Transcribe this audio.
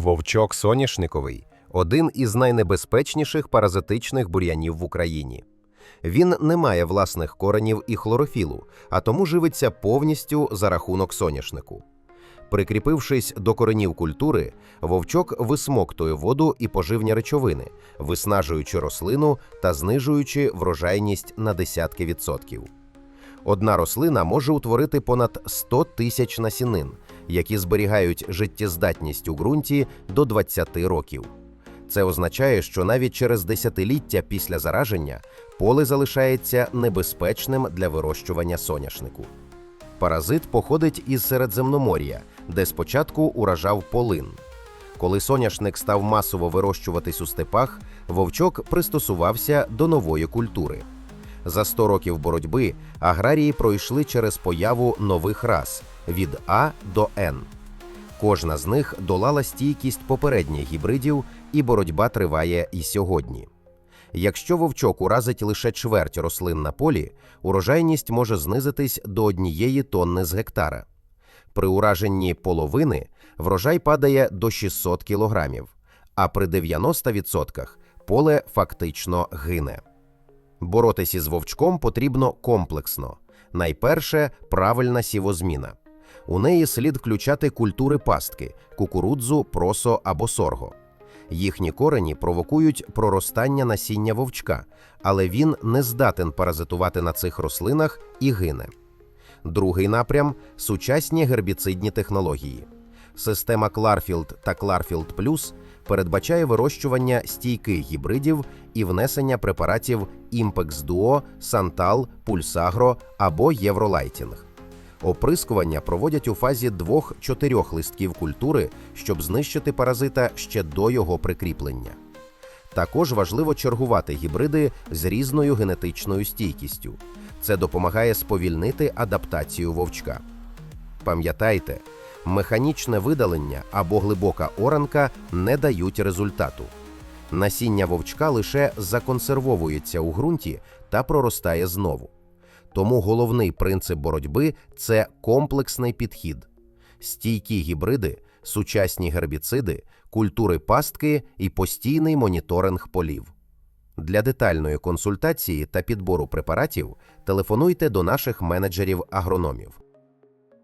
Вовчок соняшниковий один із найнебезпечніших паразитичних бур'янів в Україні. Він не має власних коренів і хлорофілу, а тому живиться повністю за рахунок соняшнику. Прикріпившись до коренів культури, вовчок висмоктує воду і поживні речовини, виснажуючи рослину та знижуючи врожайність на десятки відсотків. Одна рослина може утворити понад 100 тисяч насінин, які зберігають життєздатність у ґрунті до 20 років. Це означає, що навіть через десятиліття після зараження поле залишається небезпечним для вирощування соняшнику. Паразит походить із Середземномор'я, де спочатку уражав полин. Коли соняшник став масово вирощуватись у степах, вовчок пристосувався до нової культури. За 100 років боротьби аграрії пройшли через появу нових рас від А до Н. Кожна з них долала стійкість попередніх гібридів, і боротьба триває і сьогодні. Якщо вовчок уразить лише чверть рослин на полі, урожайність може знизитись до однієї тонни з гектара. При ураженні половини врожай падає до 600 кілограмів, а при 90% поле фактично гине. Боротися із вовчком потрібно комплексно. Найперше правильна сівозміна. У неї слід включати культури пастки кукурудзу, просо або сорго. Їхні корені провокують проростання насіння вовчка, але він не здатен паразитувати на цих рослинах і гине. Другий напрям сучасні гербіцидні технології. Система Кларфілд та Кларфілд Плюс передбачає вирощування стійких гібридів і внесення препаратів Impex Duo, Santal, Pulsagro або Євролайтінг. Оприскування проводять у фазі 2-4 листків культури, щоб знищити паразита ще до його прикріплення. Також важливо чергувати гібриди з різною генетичною стійкістю. Це допомагає сповільнити адаптацію вовчка. Пам'ятайте, механічне видалення або глибока оранка не дають результату. Насіння вовчка лише законсервовується у ґрунті та проростає знову. Тому головний принцип боротьби це комплексний підхід. Стійкі гібриди, сучасні гербіциди, культури пастки і постійний моніторинг полів. Для детальної консультації та підбору препаратів телефонуйте до наших менеджерів-агрономів.